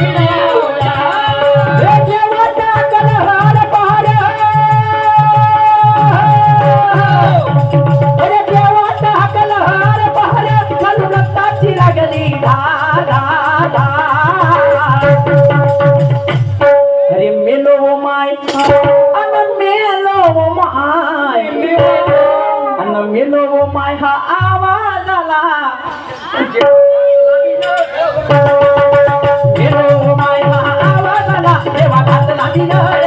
मेलो मेलो माय माय हा आवाज आला. घातला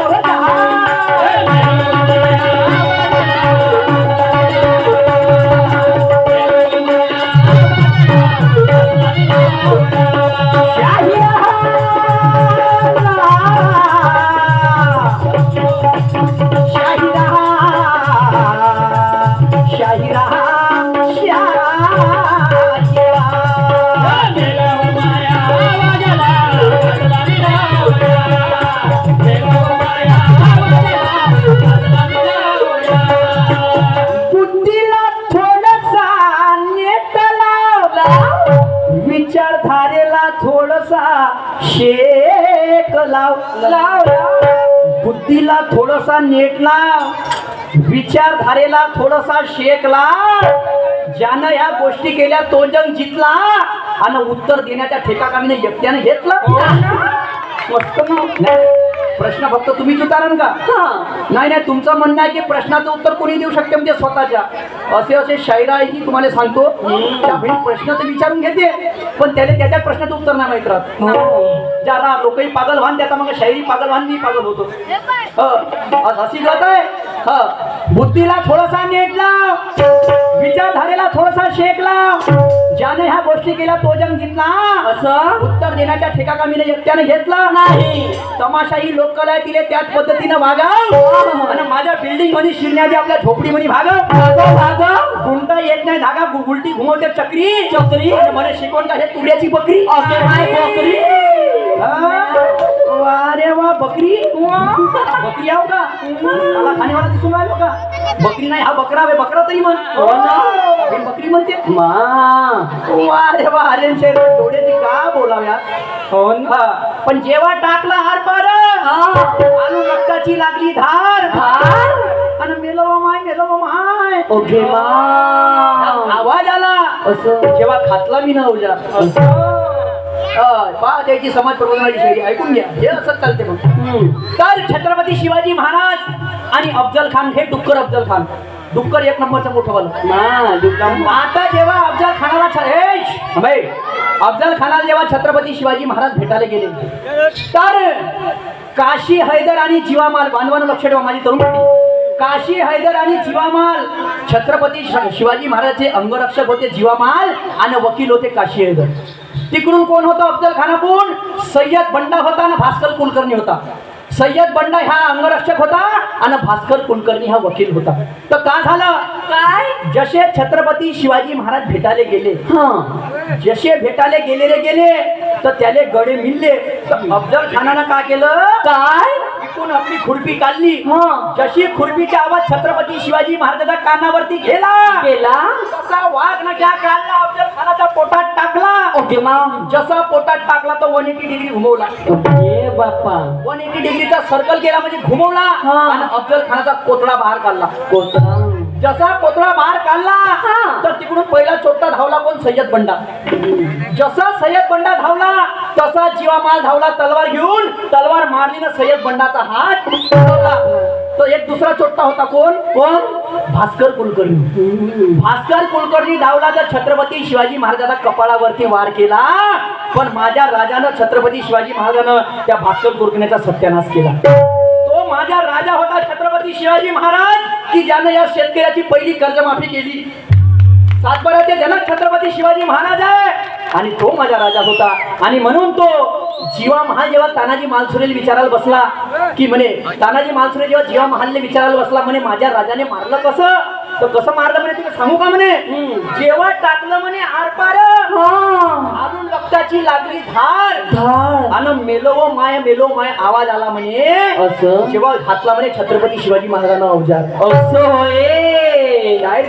थोडसा शेक लाव लाव बुद्धीला थोडसा नेट लाव विचारधारेला थोडसा शेक लाव. ज्यानं या गोष्टी केल्या तो जग जिंकला आणि उत्तर देण्याच्या ठेकाकामीने एकट्याने घेतला. नाही, प्रश्न फक्त तुम्हीच उतारण का? नाही नाही तुमचं म्हणणं आहे की प्रश्नाचं उत्तर कोणी देऊ शकते म्हणजे स्वतःच्या. असे असे शायरा आहे की तुम्हाला सांगतो. प्रश्न तर विचारून घेते. पण त्याला त्याच्या प्रश्नाचं उत्तर नाही माहीत राहत. ज्याला लोकही पागल व्हान त्याचा मग शायरी पागल व्हान मी पागल होतो. ह, आज हसी जात आहे. ह, बुद्धीला थोडासा नेट लाव. विचारधारेला थोडासा शेक लाव. ज्याने ह्या गोष्टी केल्या तो जण जिंकला. असं? उत्तर देण्याच्या ठेकाकामीने एकट्याने घेतला नाही. तमाशाही लोककला आहे तिले त्याच पद्धतीनं वागाव. आणि माझ्या बिल्डिंगमध्ये शिरण्याची आपल्या झोपडी मध्ये भागव गुंटा येत नाही धागा उलटी घुमवते चक्री. चक्री. मला शिकवण का हे तुड्याची बकरी. बकरी. वा रे वा बकरी? बकरी आहो का? मला खाणेवाला दिसून राहिलो का? बकरी नाही हा बकरा आहे बकरा तरी म्हण. हे बकरी म्हणते. मा. वा रे वा अरे शेर डोळ्याची का बोलाव्या हो ना. पण जेव्हा टाकला हार पार आलू रक्ताची लागली धार आणि मेलो वा माय मेलो वा माय. ओके आवाज आला. असं. जेव्हा खातला मी ना उजा पहा त्याची समाज प्रबोधनाची शैली ऐकून घ्या हे असंच चालते मग. तर छत्रपती शिवाजी महाराज आणि अफजल खान हे डुक्कर अफजल खान. डुक्कर एक नंबरचं मोठं वालं. आता जेव्हा अफजल खानाला अफजल खानाला जेव्हा छत्रपती शिवाजी महाराज भेटायला गेले तर काशी हैदर आणि जीवामाल बांधवानं लक्ष ठेवा माझी तरुण. काशी हैदर आणि जीवामाल छत्रपती शिवाजी महाराजचे अंगरक्षक होते जीवामाल आणि वकील होते काशी हैदर. तिकडून कोण होता? अफजल खानाकडून सय्यद बंडा होता आणि भास्कर कुलकर्णी होता. सय्यद बंडा हा अंगरक्षक होता आणि भास्कर कुलकर्णी हा वकील होता. तर का झालं? काय? जसे छत्रपती शिवाजी महाराज भेटायला गेले जसे भेटायला गेले रे गेले तर त्याले गडे मिळले तर अफजल खानानं का केलं? काय? इकडून आपली खुरपी काढली. हा. जशी खुरपीचा आवाज छत्रपती शिवाजी महाराजाच्या कानावरती गेला केला तसा वाघ ना क्या काढला अफजल खानाच्या पोटात टाकला. ओके मा. जसा पोटात टाकला तो वन एटी डिग्री घुमवला. ये बाप्पा. वन एटी डिग्रीचा सर्कल केला म्हणजे घुमवला. आणि अफजल खानाचा कोतडा बाहेर काढला. कोतरा जसा कोतडा बाहेर काढला हा. तर पहिला चोट्टा धावला कोण? सय्यद बंडा. जसा सय्यद बंडा धावला तसा जीवामाल धावला तलवार घेऊन तलवार मारली ना सय्यद बंडाचा हात तो एक दुसरा चोट्टा होता कोण? कोण? भास्कर कुलकर्णी. भास्कर कुलकर्णी धावला तर छत्रपती शिवाजी महाराजांना कपाळावरती वार केला पण माझ्या राजानं छत्रपती शिवाजी महाराजानं त्या भास्कर कुलकर्णीचा सत्यानाश केला. तो माझा राजा होता छत्रपती शिवाजी महाराज की ज्यानं या शेतकऱ्याची पहिली कर्जमाफी केली. सातबाराचे जनक छत्रपती शिवाजी महाराज आहे. आणि तो माझा राजा होता. आणि म्हणून तो जीवा महाल जेव्हा तानाजी मालसुरेला विचारायला बसला की म्हणे तानाजी मालसुरे जेव्हा जीवा महालने विचारायला बसला म्हणे माझ्या राजाने मारलं कसं? तर कसं मारलं म्हणे तुला सांगू का म्हणे? जेव्हा टाकलं म्हणे आरपार हा. अजून रक्ताची लागली धार. धार. आणि मेलो व माय मेलो माय आवाज आला म्हणे. असं? जेव्हा घातला म्हणे छत्रपती शिवाजी महाराजांना अवजार असं होय.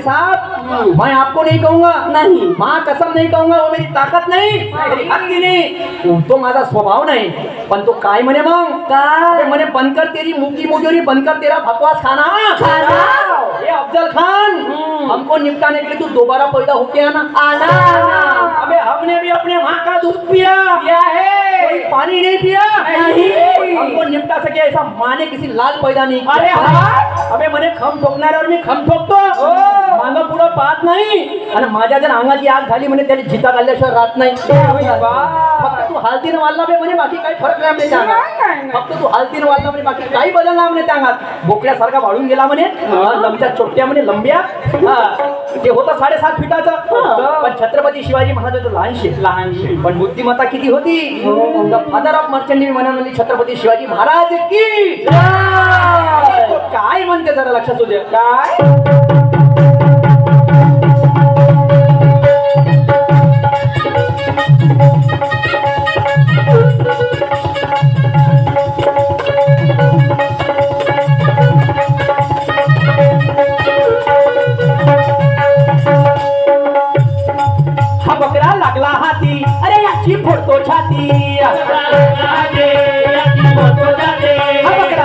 साहेब मैं आपको नहीं कहूँगा। नहीं। माँ कसम नहीं कहूँगा वो मेरी ताकद नाही मेरी हक्की नाही। तो माझा स्वभाव नाही पण तो काय म्हणे मग? काय? म्हणे बनकर तेरी मुकी मुजोरी बनकर तेरा बकवास खाना। खाना। ये अफजल खान हम्म। हमको निपटाने के लिए तू दोबारा पैदा होके आना। आना अबे हमने भी अपने माँ का दूध पिया। क्या है। कोई पानी नहीं पिया। नहीं। हमको निपटा सके ऐसा माँ ने किसी लाल पैदा नहीं अरे हाँ? अबे म्हणे खम ठोकणाऱ्यावर मी खम ठोकतो। मागं पुढं पाहत नाही. आणि माझ्या जर अंगाची आग झाली म्हणे त्याने जिता घालल्याशिवाय राहत नाही. फक्त तू हालतीनं वाढला बे म्हणे बाकी काही फरक नाही म्हणे त्या अंगात फक्त तू हालतीनं वाढला म्हणे बाकी काही बदल नाही म्हणे त्या अंगात. बोकड्यासारखा वाढून गेला म्हणे. लंबच्या चोट्या म्हणे लंब्या. हा. ते होतं साडेसात फिटाचं. पण छत्रपती शिवाजी महाराज लहानशे. लहानशे. पण बुद्धिमत्ता किती होती? फादर ऑफ म्हणा म्हणजे छत्रपती शिवाजी महाराज की काय म्हणते जरा लक्षात होते काय?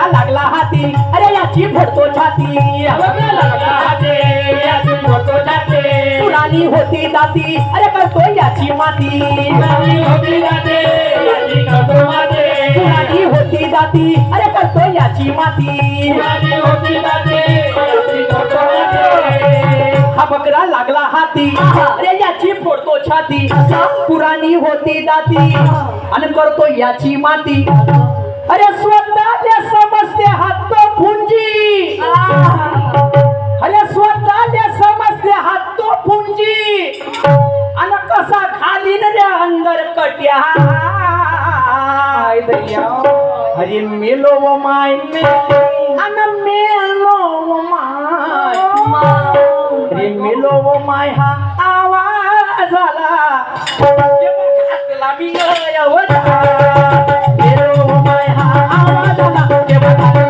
लागला हाती. अरे याची फोडतो छाती. हा बकरा लागला हाती अरे याची फोडतो छाती पुराणी होती दाती अरे करतो याची माती. पुराणी होती दाती अरे करतो याची माती. हा बकरा लागला हाती. अरे याची फोडतो छाती. पुराणी होती दाती आणि करतो याची माती. अरे स्वतःच्या समजते हात तो पुंजी अरे स्वतःच्या समजते हात पुंजी आणि कसा खाली न रे अंदर कट्या अरे मेलो व माय आणि मेलो व माय अरे मेलो व माय हा. आवाज आला. मी. मेलो व माय हा. आवाज आला.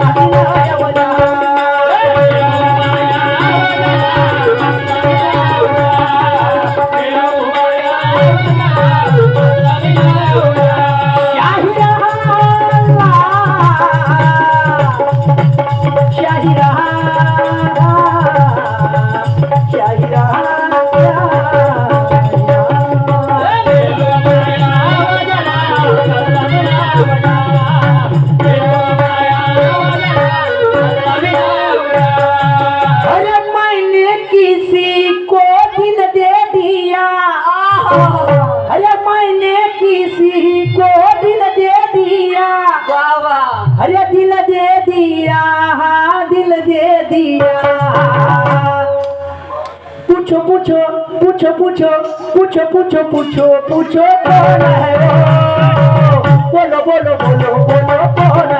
पूछो पूछो पूछो पूछो पूछो पूछो कौन है वो? बोलो बोलो बोलो बोलो कौन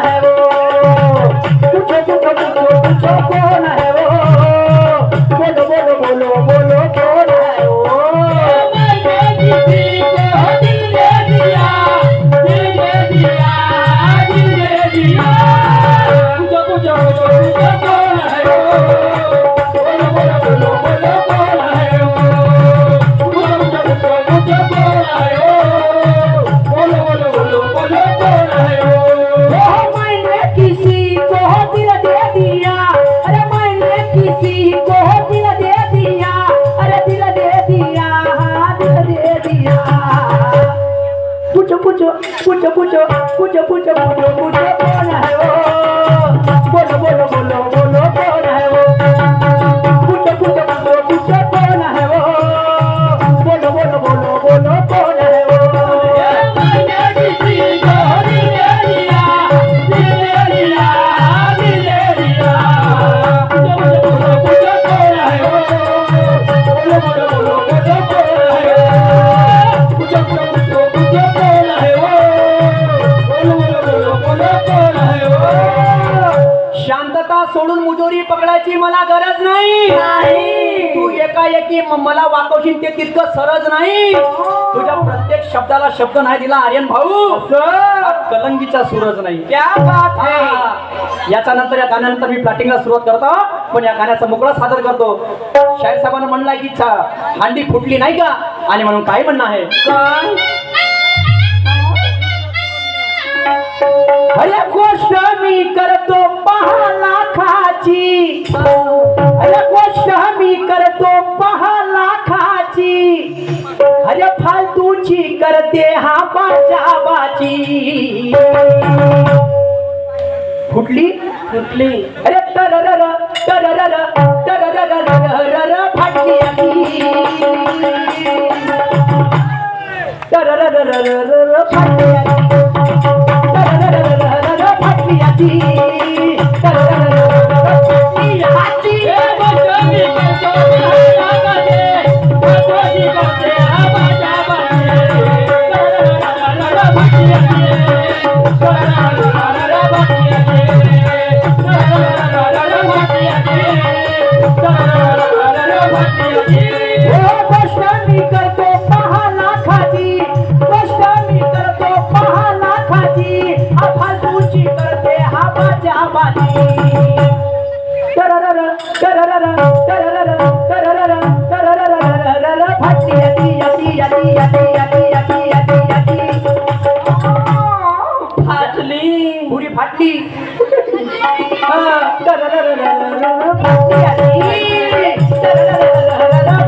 pucho, pucho, pucho, pucho, pucho, pucho, pucho, pucho, pucho, pucho, pucho, pucho, pucho, pucho, मला वाकवशील ते तितकं सरज नाही. तुझ्या प्रत्येक शब्दाला शब्द नाही दिला आर्यन भाऊ. कलंगीचा सूरज नाही. क्या बात. याच्या नंतर या गाण्यानंतर मी प्लॅटिंगला सुरुवात करतो पण या गाण्याचा मोकळा सादर करतो. शाहीर साहेबांना म्हणला की हांडी फुटली नाही का? आणि म्हणून काय म्हणणं आहे? अरे गोष्ट मी करतो पहा लाखाची. गोष्ट मी करतो पहा लाखाची अरे फालतूची करते हा बाचा. फुटली? फुटली. अरे तररर तररर तररररररर फाटली. तररररररर फाटली. तररररररर फाटली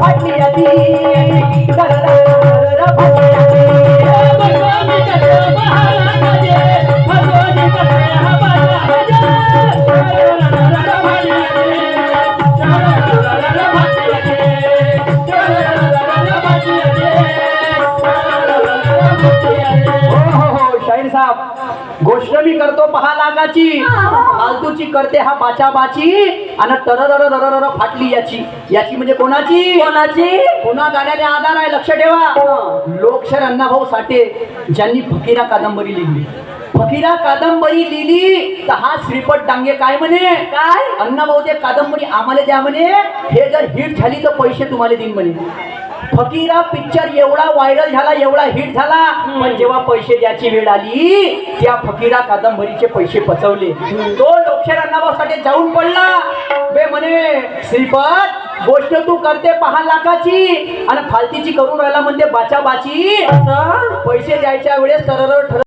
பாட்டி அதி हो शाहीर साहेब गोष्ट मी करतो पहा लागाची. फालतूची करते हा बाचा बाची आणि तररररररर फाटली याची. याची म्हणजे कोणाची? कोणाची? पुन्हा गाण्याने आधार आहे लक्ष ठेवा. लोकशाहीर अण्णाभाऊ साठे ज्यांनी फकीरा कादंबरी लिहिली. फकीरा कादंबरी लिहिली तर हा श्रीपत डांगे काय म्हणे? काय? अण्णाभाऊ ते कादंबरी आम्हाला द्या म्हणे. हे जर हिट झाली तर पैसे तुम्हाला देईन म्हणे. फकीरा पिक्चर एवढा व्हायरल झाला एवढा हिट झाला. पण जेव्हा पैसे द्यायची वेळ आली त्या फकीरा कादंबरीचे पैसे पचवले. तो अण्णाभाऊसाठी जाऊन पडला. बे म्हणे श्रीपत गोष्ट तू करते पहा लाखाची. आणि फालतीची करून राहिला म्हणते बाचा बाची असं? पैसे द्यायच्या वेळेस ठर